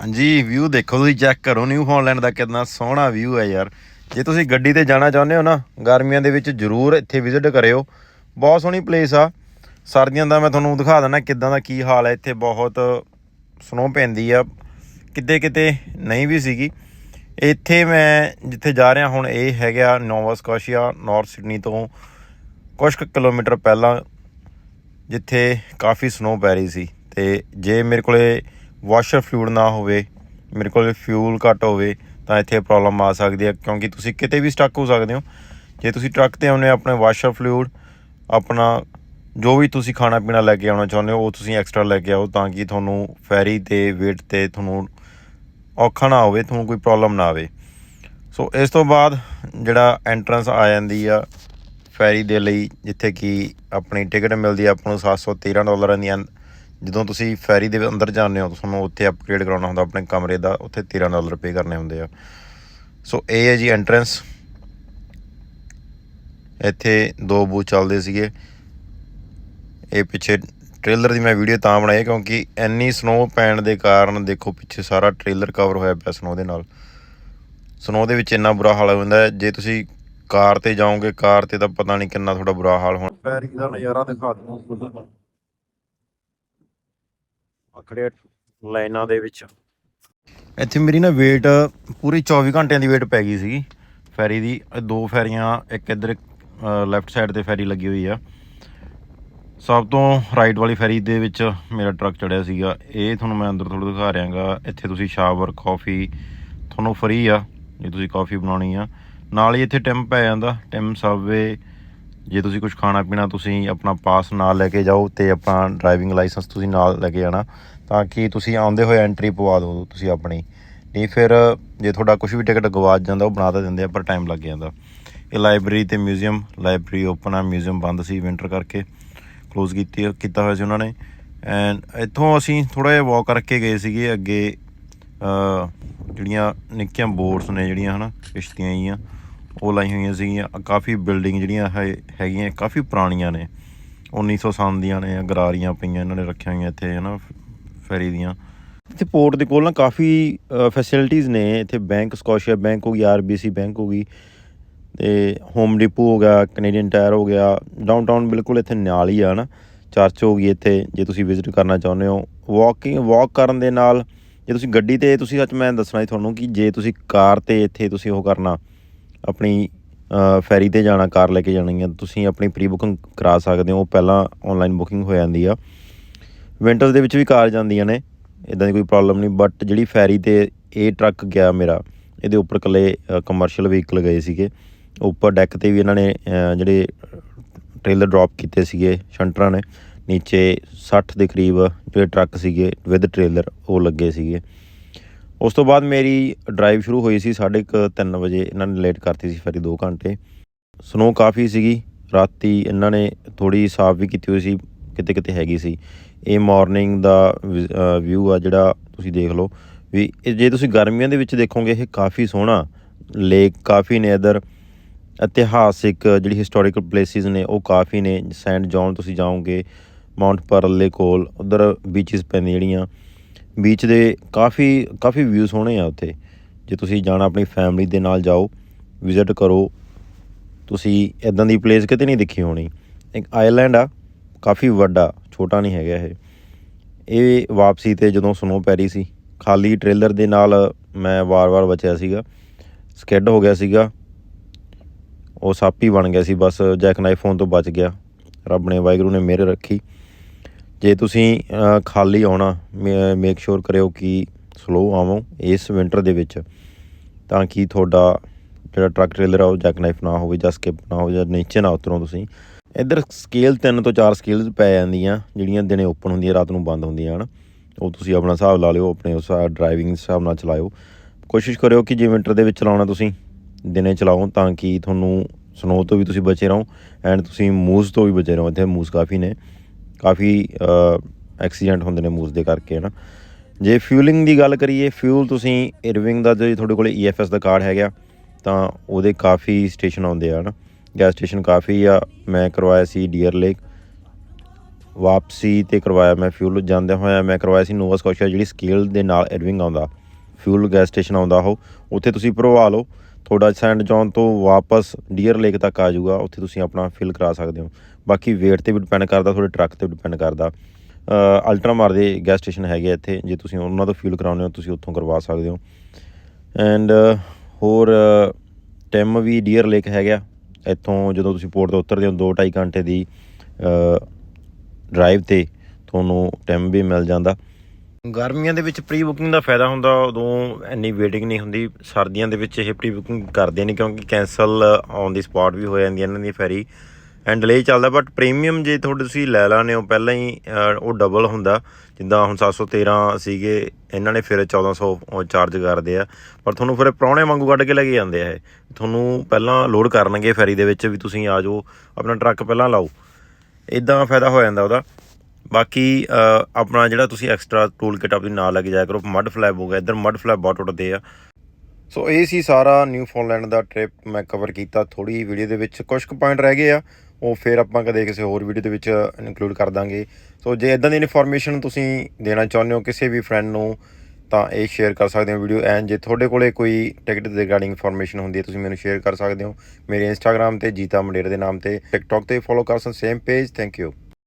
ਹਾਂਜੀ ਵਿਊ ਦੇਖੋ ਤੁਸੀਂ ਚੈੱਕ ਕਰੋ ਨਿਊ ਹਾਲੈਂਡ ਦਾ ਕਿੰਨਾ ਸੋਹਣਾ ਵਿਊ ਹੈ ਯਾਰ। ਜੇ ਤੁਸੀਂ ਗੱਡੀ ਤੇ ਜਾਣਾ ਚਾਹੁੰਦੇ ਹੋ ਨਾ, ਗਰਮੀਆਂ ਦੇ ਵਿੱਚ ਜ਼ਰੂਰ ਇੱਥੇ ਵਿਜ਼ਿਟ ਕਰਿਓ। ਬਹੁਤ ਸੋਹਣੀ ਪਲੇਸ ਆ। ਸਰਦੀਆਂ ਦਾ ਮੈਂ ਤੁਹਾਨੂੰ ਦਿਖਾ ਦਿੰਦਾ ਕਿੱਦਾਂ ਦਾ ਕੀ ਹਾਲ ਹੈ, ਇੱਥੇ ਬਹੁਤ ਸਨੋ ਪੈਂਦੀ ਆ। ਕਿਤੇ ਕਿਤੇ ਨਹੀਂ ਵੀ ਸੀਗੀ। ਇੱਥੇ ਮੈਂ ਜਿੱਥੇ ਜਾ ਰਿਹਾ, ਹੁਣ ਇਹ ਹੈਗਾ ਨੋਵਾ ਸਕੋਸ਼ੀਆ ਨਾਰਥ ਸਿਡਨੀ ਤੋਂ ਕੁਝ ਕੁ ਕਿਲੋਮੀਟਰ ਪਹਿਲਾਂ ਜਿੱਥੇ ਕਾਫੀ ਸਨੋ ਪੈ ਰਹੀ ਸੀ। ਤੇ ਜੇ ਮੇਰੇ ਕੋਲੇ ਵਾਸ਼ਰ ਫਲੂਇਡ ਨਾ ਹੋਵੇ, ਮੇਰੇ ਕੋਲ ਫਿਊਲ ਘੱਟ ਹੋਵੇ, ਤਾਂ ਇੱਥੇ ਪ੍ਰੋਬਲਮ ਆ ਸਕਦੀ ਹੈ, ਕਿਉਂਕਿ ਤੁਸੀਂ ਕਿਤੇ ਵੀ ਸਟਕ ਹੋ ਸਕਦੇ ਹੋ। ਜੇ ਤੁਸੀਂ ਟਰੱਕ ਤੇ ਆਉਨੇ ਆਪਣੇ ਵਾਸ਼ਰ ਫਲੂਇਡ, ਆਪਣਾ ਜੋ ਵੀ ਤੁਸੀਂ ਖਾਣਾ ਪੀਣਾ ਲੈ ਕੇ ਆਉਣਾ ਚਾਹੁੰਦੇ ਹੋ, ਉਹ ਤੁਸੀਂ ਐਕਸਟਰਾ ਲੈ ਕੇ ਆਓ, ਤਾਂ ਕਿ ਤੁਹਾਨੂੰ ਫੈਰੀ ਤੇ ਵੇਟ ਤੇ ਤੁਹਾਨੂੰ ਔਖਾ ਨਾ ਹੋਵੇ, ਤੁਹਾਨੂੰ ਕੋਈ ਪ੍ਰੋਬਲਮ ਨਾ ਆਵੇ। ਸੋ ਇਸ ਤੋਂ ਬਾਅਦ ਜਿਹੜਾ ਐਂਟਰੈਂਸ ਆ ਜਾਂਦੀ ਆ ਫੈਰੀ ਦੇ ਲਈ, ਜਿੱਥੇ ਕਿ ਆਪਣੀ ਟਿਕਟ ਮਿਲਦੀ ਆ, ਆਪਾਂ ਨੂੰ 713 ਡਾਲਰਾਂ ਦੀ ਆਂ- ਜਦੋਂ ਤੁਸੀਂ ਫੈਰੀ ਦੇ ਅੰਦਰ ਜਾਂਦੇ ਹੋ ਤਾਂ ਤੁਹਾਨੂੰ ਉੱਥੇ ਅਪਗ੍ਰੇਡ ਕਰਾਉਣਾ ਹੁੰਦਾ, ਆਪਣੇ ਕਮਰੇ ਦਾ, ਉੱਥੇ 13 ਡਾਲਰ ਪੇ ਕਰਨੇ ਹੁੰਦੇ ਆ। ਸੋ ਇਹ ਹੈ ਜੀ ਐਂਟਰੈਂਸ ਇੱਥੇ ਦੋ ਬੂਥ ਚੱਲਦੇ ਸੀਗੇ। ਇਹ ਪਿੱਛੇ ਟ੍ਰੇਲਰ ਦੀ ਮੈਂ ਵੀਡੀਓ ਤਾਂ ਬਣਾਈ ਕਿਉਂਕਿ ਇੰਨੀ ਸਨੋ ਪੈਣ ਦੇ ਕਾਰਨ ਦੇਖੋ ਪਿੱਛੇ ਸਾਰਾ ਟ੍ਰੇਲਰ ਕਵਰ ਹੋਇਆ ਪਿਆ ਸਨੋ ਦੇ ਨਾਲ। ਸਨੋ ਦੇ ਵਿੱਚ ਇੰਨਾ ਬੁਰਾ ਹਾਲ ਹੁੰਦਾ ਹੈ ਜੇ ਤੁਸੀਂ ਕਾਰ ਤੇ ਜਾਓਗੇ, ਕਾਰ ਤੇ ਤਾਂ ਪਤਾ ਨਹੀਂ ਕਿੰਨਾ ਤੁਹਾਡਾ ਬੁਰਾ ਹਾਲ ਹੋਣਾ। ਪੈਰੀ ਦਾ ਨਜ਼ਾਰਾ ਦਿਖਾ ਦੂੰ ਅਖੜੇ ਲਾਈਨਾਂ ਦੇ ਵਿੱਚ। ਇੱਥੇ ਮੇਰੀ ਨਾ ਵੇਟ ਪੂਰੀ 24 ਘੰਟਿਆਂ ਦੀ ਵੇਟ ਪੈ ਗਈ ਸੀਗੀ। ਫੈਰੀ ਦੀ ਦੋ ਫੈਰੀਆਂ, ਇੱਕ ਇੱਧਰ ਲੈਫਟ ਸਾਈਡ ਤੇ ਫੈਰੀ ਲੱਗੀ ਹੋਈ ਆ। ਸਭ ਤੋਂ ਰਾਈਟ ਵਾਲੀ ਫੈਰੀ ਦੇ ਵਿੱਚ ਮੇਰਾ ਟਰੱਕ ਚੜਿਆ ਸੀਗਾ। ਇਹ ਤੁਹਾਨੂੰ ਮੈਂ ਅੰਦਰ ਥੋੜਾ ਦਿਖਾ ਰਿਹਾਗਾ। ਇੱਥੇ ਤੁਸੀਂ ਸ਼ਾਵਰ ਕਾਫੀ ਤੁਹਾਨੂੰ ਫ੍ਰੀ ਆ, ਜੇ ਤੁਸੀਂ ਕਾਫੀ ਬਣਾਉਣੀ ਆ। ਨਾਲ ਹੀ ਇੱਥੇ ਟਿਮ ਪੈ ਜਾਂਦਾ। ਟਿਮ ਸਬਵੇ ਜੇ ਤੁਸੀਂ ਕੁਝ ਖਾਣਾ ਪੀਣਾ, ਤੁਸੀਂ ਆਪਣਾ ਪਾਸ ਨਾਲ ਲੈ ਕੇ ਜਾਓ ਤੇ ਆਪਣਾ ਡਰਾਈਵਿੰਗ ਲਾਇਸੈਂਸ ਤੁਸੀਂ ਨਾਲ ਲੈ ਕੇ ਜਾਣਾ, ਤਾਂ ਕਿ ਤੁਸੀਂ ਆਉਂਦੇ ਹੋਏ ਐਂਟਰੀ ਪਵਾ ਦਿਓ ਤੁਸੀਂ ਆਪਣੀ। ਨਹੀਂ ਫਿਰ ਜੇ ਤੁਹਾਡਾ ਕੁਝ ਵੀ ਟਿਕਟ ਗਵਾਚ ਜਾਂਦਾ, ਉਹ ਬਣਾ ਤਾਂ ਦਿੰਦੇ ਆ, ਪਰ ਟਾਈਮ ਲੱਗ ਜਾਂਦਾ। ਇਹ ਲਾਇਬ੍ਰੇਰੀ ਤੇ ਮਿਊਜ਼ੀਅਮ ਲਾਇਬ੍ਰੇਰੀ ਓਪਨ ਆ ਮਿਊਜ਼ੀਅਮ ਬੰਦ ਸੀ ਵਿੰਟਰ ਕਰਕੇ ਕਲੋਜ਼ ਕੀਤੀ, ਕੀਤਾ ਹੋਇਆ ਸੀ ਉਹਨਾਂ ਨੇ। ਐਂਡ ਇੱਥੋਂ ਅਸੀਂ ਥੋੜਾ ਜਿਹਾ ਵਾਕ ਕਰਕੇ ਗਏ ਸੀਗੇ, ਅੱਗੇ ਜਿਹੜੀਆਂ ਨਿੱਕੀਆਂ ਬੋਟਸ ਨੇ ਜਿਹੜੀਆਂ, ਹਨਾ, ਕਿਸ਼ਤੀਆਂ ਜੀਆਂ ਉਹ ਲਾਈ ਹੋਈਆਂ ਸੀਗੀਆਂ। ਕਾਫੀ ਬਿਲਡਿੰਗ ਜਿਹੜੀਆਂ ਹੈਗੀਆਂ, ਕਾਫੀ ਪੁਰਾਣੀਆਂ ਨੇ। 1900 ਸਾਲ ਦੀਆਂ ਨੇ ਗਰਾਰੀਆਂ ਪਈਆਂ, ਇਹਨਾਂ ਨੇ ਰੱਖੀਆਂ ਹੋਈਆਂ ਇੱਥੇ, ਹਨਾ, ਫੈਰੀ ਦੀਆਂ। ਇੱਥੇ ਪੋਰਟ ਦੇ ਕੋਲ ਨਾ ਕਾਫੀ ਫੈਸਿਲਿਟੀਆਂ ਨੇ। ਇੱਥੇ ਬੈਂਕ ਸਕੋਸ਼ੀਆ ਬੈਂਕ ਹੋ ਗਈ ਆਰਬੀਸੀ ਬੈਂਕ ਹੋ ਗਈ। ਤੇ ਹੋਮ ਡਿਪੂ ਹੋ ਗਿਆ ਕੈਨੇਡੀਅਨ ਟਾਇਰ ਹੋ ਗਿਆ। ਡਾਊਨਟਾਊਨ ਬਿਲਕੁਲ ਇੱਥੇ ਨਾਲ ਹੀ ਆ ਨਾ ਚਰਚ ਹੋ ਗਈ ਇੱਥੇ, ਜੇ ਤੁਸੀਂ ਵਿਜ਼ਿਟ ਕਰਨਾ ਚਾਹੁੰਦੇ ਹੋ। ਵਾਕਿੰਗ ਵਾਕ ਕਰਨ ਦੇ ਨਾਲ, ਜੇ ਤੁਸੀਂ ਗੱਡੀ ਤੇ, ਤੁਸੀਂ ਸੱਚ ਮੈਂ ਦੱਸਣਾ ਸੀ ਤੁਹਾਨੂੰ ਕਿ ਜੇ ਤੁਸੀਂ ਕਾਰ ਤੇ ਇੱਥੇ ਤੁਸੀਂ ਉਹ ਕਰਨਾ ਆਪਣੀ ਫੈਰੀ ਤੇ ਜਾਣਾ, ਕਾਰ ਲੈ ਕੇ ਜਾਣੀ ਆ, ਤੁਸੀਂ ਆਪਣੀ ਪ੍ਰੀ ਬੁਕਿੰਗ ਕਰਾ ਸਕਦੇ ਹੋ। ਪਹਿਲਾਂ ਆਨਲਾਈਨ ਬੁਕਿੰਗ ਹੋ ਜਾਂਦੀ ਆ। ਵਿੰਟਰ ਦੇ ਵਿੱਚ ਵੀ ਕਾਰ ਜਾਂਦੀਆਂ ਨੇ ਇਦਾਂ ਦੀ ਕੋਈ ਪ੍ਰੋਬਲਮ ਨਹੀਂ ਬਟ ਜਿਹੜੀ ਫੈਰੀ ਤੇ ਇਹ ਟਰੱਕ ਗਿਆ ਮੇਰਾ, ਇਹਦੇ ਉੱਪਰ ਇਕੱਲੇ ਕਮਰਸ਼ੀਅਲ ਵਹੀਕਲ ਗਏ ਸੀਗੇ। ਉੱਪਰ ਡੈਕ ਤੇ ਵੀ ਇਹਨਾਂ ਨੇ ਜਿਹੜੇ ਟ੍ਰੇਲਰ ਡ੍ਰੌਪ ਕੀਤੇ ਸੀਗੇ, ਸ਼ੰਟਰਾਂ ਨੇ, ਨੀਚੇ 60 ਦੇ ਕਰੀਬ ਜਿਹੜੇ ਟਰੱਕ ਸੀਗੇ ਵਿਦ ਟ੍ਰੇਲਰ ਉਹ ਲੱਗੇ ਸੀਗੇ। ਉਸ ਤੋਂ ਬਾਅਦ ਮੇਰੀ ਡਰਾਈਵ ਸ਼ੁਰੂ ਹੋਈ ਸੀ 3:30 ਵਜੇ। ਇਹਨਾਂ ਨੇ ਲੇਟ ਕਰਤੀ ਸੀ ਫੇਰੀ 2 ਘੰਟੇ। ਸਨੋ ਕਾਫੀ ਸੀਗੀ। ਰਾਤੀ ਇਹਨਾਂ ਨੇ ਥੋੜੀ ਸਾਫ਼ ਵੀ ਕੀਤੀ ਹੋਈ ਸੀ ਕਿਤੇ ਕਿਤੇ ਹੈਗੀ ਸੀ। ਇਹ ਮਾਰਨਿੰਗ ਦਾ ਵਿਊ ਆ ਜਿਹੜਾ ਤੁਸੀਂ ਦੇਖ ਲਓ। ਵੀ ਇਹ ਜੇ ਤੁਸੀਂ ਗਰਮੀਆਂ ਦੇ ਵਿੱਚ ਦੇਖੋਗੇ, ਇਹ ਕਾਫੀ ਸੋਹਣਾ। ਲੇਕ ਕਾਫੀ ਨੇ ਇਧਰ। ਇਤਿਹਾਸਿਕ ਜਿਹੜੀ ਹਿਸਟੋਰੀਕਲ ਪਲੇਸਿਸ ਨੇ, ਉਹ ਕਾਫੀ ਨੇ। ਸੈਂਟ ਜੌਨ ਤੁਸੀਂ ਜਾਓਗੇ ਮਾਉਂਟ ਪਰਲ ਦੇ ਕੋਲ, ਉਧਰ ਬੀਚਸ ਪੈਂਦੀਆਂ ਜਿਹੜੀਆਂ। ਬੀਚ ਦੇ ਕਾਫੀ ਕਾਫੀ ਵਿਊ ਸੋਹਣੇ ਆ ਉੱਥੇ। ਜੇ ਤੁਸੀਂ ਜਾਣਾ ਆਪਣੀ ਫੈਮਿਲੀ ਦੇ ਨਾਲ ਜਾਓ ਵਿਜ਼ਿਟ ਕਰੋ, ਤੁਸੀਂ ਇਦਾਂ ਦੀ ਪਲੇਸ ਕਿਤੇ ਨਹੀਂ ਦੇਖੀ ਹੋਣੀ। ਇੱਕ ਆਈਲੈਂਡ ਆ, ਕਾਫੀ ਵੱਡਾ, ਛੋਟਾ ਨਹੀਂ ਹੈਗਾ ਇਹ। ਇਹ ਵਾਪਸੀ ਤੇ ਜਦੋਂ ਸਨੋ ਪੈ ਰਹੀ ਸੀ, ਖਾਲੀ ਟ੍ਰੇਲਰ ਦੇ ਨਾਲ ਮੈਂ ਵਾਰ-ਵਾਰ ਬਚਿਆ ਸੀਗਾ। ਸਕਿੱਡ ਹੋ ਗਿਆ ਸੀਗਾ। ਉਹ ਸੱਪ ਹੀ ਬਣ ਗਿਆ ਸੀ, ਬਸ ਜੈਕ ਨਾਈਫ ਫੋਨ ਤੋਂ ਬਚ ਗਿਆ। ਰੱਬ ਨੇ ਵਾਹਿਗੁਰੂ ਨੇ ਮਿਹਰ ਰੱਖੀ। ਜੇ ਤੁਸੀਂ ਖਾਲੀ ਆਉਣਾ ਮੇਕ ਸ਼ੋਰ ਕਰਿਓ ਕਿ ਸਲੋ ਆਵੋ ਇਸ ਵਿੰਟਰ ਦੇ ਵਿੱਚ, ਤਾਂ ਕਿ ਤੁਹਾਡਾ ਜਿਹੜਾ ਟਰੱਕ ਟ੍ਰੇਲਰ ਆ ਉਹ ਜੈਕ ਨਾਈਫ ਨਾ ਹੋਵੇ ਜਾਂ ਸਕਿਪ ਨਾ ਹੋਵੇ ਜਾਂ ਨੀਚੇ ਨਾ ਉਤਰੋ ਤੁਸੀਂ। ਇੱਧਰ ਸਕੇਲ 3 ਤੋਂ 4 ਸਕੇਲਸ ਪੈ ਜਾਂਦੀਆਂ, ਜਿਹੜੀਆਂ ਦਿਨੇ ਓਪਨ ਹੁੰਦੀਆਂ, ਰਾਤ ਨੂੰ ਬੰਦ ਹੁੰਦੀਆਂ, ਹਨ। ਉਹ ਤੁਸੀਂ ਆਪਣਾ ਹਿਸਾਬ ਲਾ ਲਿਓ, ਆਪਣੇ ਉਸ ਡਰਾਈਵਿੰਗ ਹਿਸਾਬ ਨਾਲ ਚਲਾਇਓ। ਕੋਸ਼ਿਸ਼ ਕਰਿਓ ਕਿ ਜੇ ਵਿੰਟਰ ਦੇ ਵਿੱਚ ਚਲਾਉਣਾ ਤੁਸੀਂ, ਦਿਨੇ ਚਲਾਓ ਤਾਂ ਕਿ ਤੁਹਾਨੂੰ ਸਨੋ ਤੋਂ ਵੀ ਤੁਸੀਂ ਬਚੇ ਰਹੋ ਐਂਡ ਤੁਸੀਂ ਮੂਸ ਤੋਂ ਵੀ ਬਚੇ ਰਹੋ। ਇੱਥੇ ਮੂਸ ਕਾਫੀ ਨੇ। ਕਾਫੀ ਐਕਸੀਡੈਂਟ ਹੁੰਦੇ ਨੇ ਮੂਸ ਦੇ ਕਰਕੇ ਹੈ ਨਾ ਜੇ ਫਿਊਲਿੰਗ ਦੀ ਗੱਲ ਕਰੀਏ ਫਿਊਲ ਤੁਸੀਂ ਇਰਵਿੰਗ ਦਾ ਜੇ ਤੁਹਾਡੇ ਕੋਲੇ EFS ਦਾ ਕਾਰਡ ਹੈਗਾ, ਤਾਂ ਉਹਦੇ ਕਾਫੀ ਸਟੇਸ਼ਨ ਆਉਂਦੇ ਆ ਨਾ ਗੈਸ ਸਟੇਸ਼ਨ ਕਾਫੀ ਆ, ਮੈਂ ਕਰਵਾਇਆ ਸੀ ਡੀਅਰ ਲੇਕ ਵਾਪਸੀ ਤੇ ਕਰਵਾਇਆ ਮੈਂ ਫਿਊਲ ਜਾਂਦੇ ਹੋਇਆ ਮੈਂ ਕਰਵਾਇਆ ਸੀ ਨੋਵਾ ਸਕੋਸ਼ੀਆ ਜਿਹੜੀ ਸਕੇਲ ਦੇ ਨਾਲ ਇਰਵਿੰਗ ਆਉਂਦਾ। ਫਿਊਲ ਗੈਸ ਸਟੇਸ਼ਨ ਆਉਂਦਾ ਉਹ, ਉੱਥੇ ਤੁਸੀਂ ਭਰਵਾ ਲਓ। ਤੁਹਾਡਾ ਸੈਂਡ ਜੌਨ ਤੋਂ ਵਾਪਸ ਡੀਅਰ ਲੇਕ ਤੱਕ ਆ ਜਾਊਗਾ, ਉੱਥੇ ਤੁਸੀਂ ਆਪਣਾ ਫਿਲ ਕਰਾ ਸਕਦੇ ਹੋ। ਬਾਕੀ weight ਤੇ ਵੀ ਡਿਪੈਂਡ ਕਰਦਾ, ਤੁਹਾਡੇ ਟਰੱਕ ਤੇ ਡਿਪੈਂਡ ਕਰਦਾ। ਅਲਟਰਾਮਾਰ ਦੇ ਗੈਸ ਸਟੇਸ਼ਨ ਹੈਗੇ ਇੱਥੇ, ਜੇ ਤੁਸੀਂ ਉਹਨਾਂ ਤੋਂ ਫਿਲ ਕਰਾਉਂਦੇ ਹੋ, ਤੁਸੀਂ ਉੱਥੋਂ ਕਰਵਾ ਸਕਦੇ ਹੋ। ਐਂਡ ਹੋਰ ਟਿਮ ਵੀ ਡੀਅਰ ਲੇਕ ਹੈਗਾ। ਇੱਥੋਂ ਜਦੋਂ ਤੁਸੀਂ ਪੋਰਟ ਤੋਂ ਉਤਰਦੇ ਹੋ 2.5 ਘੰਟੇ ਦੀ ਡਰਾਈਵ ਤੇ ਤੁਹਾਨੂੰ ਟਾਈਮ ਵੀ ਮਿਲ ਜਾਂਦਾ। ਗਰਮੀਆਂ ਦੇ ਵਿੱਚ ਪ੍ਰੀ ਬੁਕਿੰਗ ਦਾ ਫਾਇਦਾ ਹੁੰਦਾ, ਉਦੋਂ ਇੰਨੀ ਵੇਟਿੰਗ ਨਹੀਂ ਹੁੰਦੀ। ਸਰਦੀਆਂ ਦੇ ਵਿੱਚ ਇਹ ਪ੍ਰੀ ਬੁਕਿੰਗ ਕਰਦੇ ਨਹੀਂ, ਕਿਉਂਕਿ ਕੈਨਸਲ ਔਨ ਦੀ ਸਪੌਟ ਵੀ ਹੋ ਜਾਂਦੀ ਇਹਨਾਂ ਦੀ ਫੈਰੀ। ਐਂਡ ਡਿਲੇ ਚੱਲਦਾ ਬਟ ਪ੍ਰੀਮੀਅਮ ਜੇ ਤੁਹਾਡੇ ਤੁਸੀਂ ਲੈ ਲਾਣੇ ਹੋ, ਪਹਿਲਾਂ ਹੀ ਉਹ ਡਬਲ ਹੁੰਦਾ। ਜਿੱਦਾਂ ਹੁਣ 713 ਸੀਗੇ, ਇਹਨਾਂ ਨੇ ਫਿਰ 1400 ਚਾਰਜ ਕਰਦੇ ਆ। ਪਰ ਤੁਹਾਨੂੰ ਫਿਰ ਪ੍ਰਾਹੁਣੇ ਵਾਂਗੂ ਕੱਢ ਕੇ ਲੈ ਕੇ ਜਾਂਦੇ ਆ ਇਹ। ਤੁਹਾਨੂੰ ਪਹਿਲਾਂ ਲੋਡ ਕਰਨਗੇ ਫੈਰੀ ਦੇ ਵਿੱਚ ਵੀ ਤੁਸੀਂ ਆ ਜਾਓ, ਆਪਣਾ ਟਰੱਕ ਪਹਿਲਾਂ ਲਾਓ। ਇਦਾਂ ਫਾਇਦਾ ਹੋ ਜਾਂਦਾ ਉਹਦਾ। ਬਾਕੀ ਆਪਣਾ ਜਿਹੜਾ ਤੁਸੀਂ ਐਕਸਟਰਾ ਟੂਲ ਕਿਟ ਆਪਣੀ ਨਾਲ ਲੈ ਕੇ ਜਾਇਆ ਕਰੋ, ਮੱਡ ਫਲੈਬ ਹੋ ਗਿਆ, ਇੱਧਰ ਮੱਡ ਫਲੈਬ ਬਹੁਤ ਉੱਡਦੇ ਆ। ਸੋ ਇਹ ਸੀ ਸਾਰਾ ਨਿਊ ਫੌਨਲੈਂਡ ਦਾ ਟ੍ਰਿਪ ਮੈਂ ਕਵਰ ਕੀਤਾ ਥੋੜੀ ਵੀਡੀਓ ਦੇ ਵਿੱਚ ਕੁਝ ਕੁ ਪੁਆਇੰਟ ਰਹਿ ਗਏ ਆ, ਉਹ ਫਿਰ ਆਪਾਂ ਕਦੇ ਕਿਸੇ ਹੋਰ ਵੀਡੀਓ ਦੇ ਵਿੱਚ ਇਨਕਲੂਡ ਕਰ ਦਾਂਗੇ। ਸੋ ਜੇ ਇਦਾਂ ਦੀ ਇਨਫੋਰਮੇਸ਼ਨ ਤੁਸੀਂ ਦੇਣਾ ਚਾਹੁੰਦੇ ਹੋ ਕਿਸੇ ਵੀ ਫਰੈਂਡ ਨੂੰ, ਤਾਂ ਇਹ ਸ਼ੇਅਰ ਕਰ ਸਕਦੇ ਹੋ ਵੀਡੀਓ ਐਂਡ ਜੇ ਤੁਹਾਡੇ ਕੋਲੇ ਕੋਈ ਟਿਕਟ ਦੇ ਰਿਗਾਰਡਿੰਗ ਇਨਫੋਰਮੇਸ਼ਨ ਹੁੰਦੀ ਹੈ, ਤੁਸੀਂ ਮੈਨੂੰ ਸ਼ੇਅਰ ਕਰ ਸਕਦੇ ਹੋ। ਮੇਰੇ ਇੰਸਟਾਗ੍ਰam ਤੇ ਜੀਤਾ ਮੰਡੇਰ ਦੇ ਨਾਮ ਤੇ ਟਿਕਟੌਕ ਤੇ ਫੋਲੋ ਕਰ ਸਕਦੇ ਸੇਮ ਪੇਜ ਥੈਂਕ ਯੂ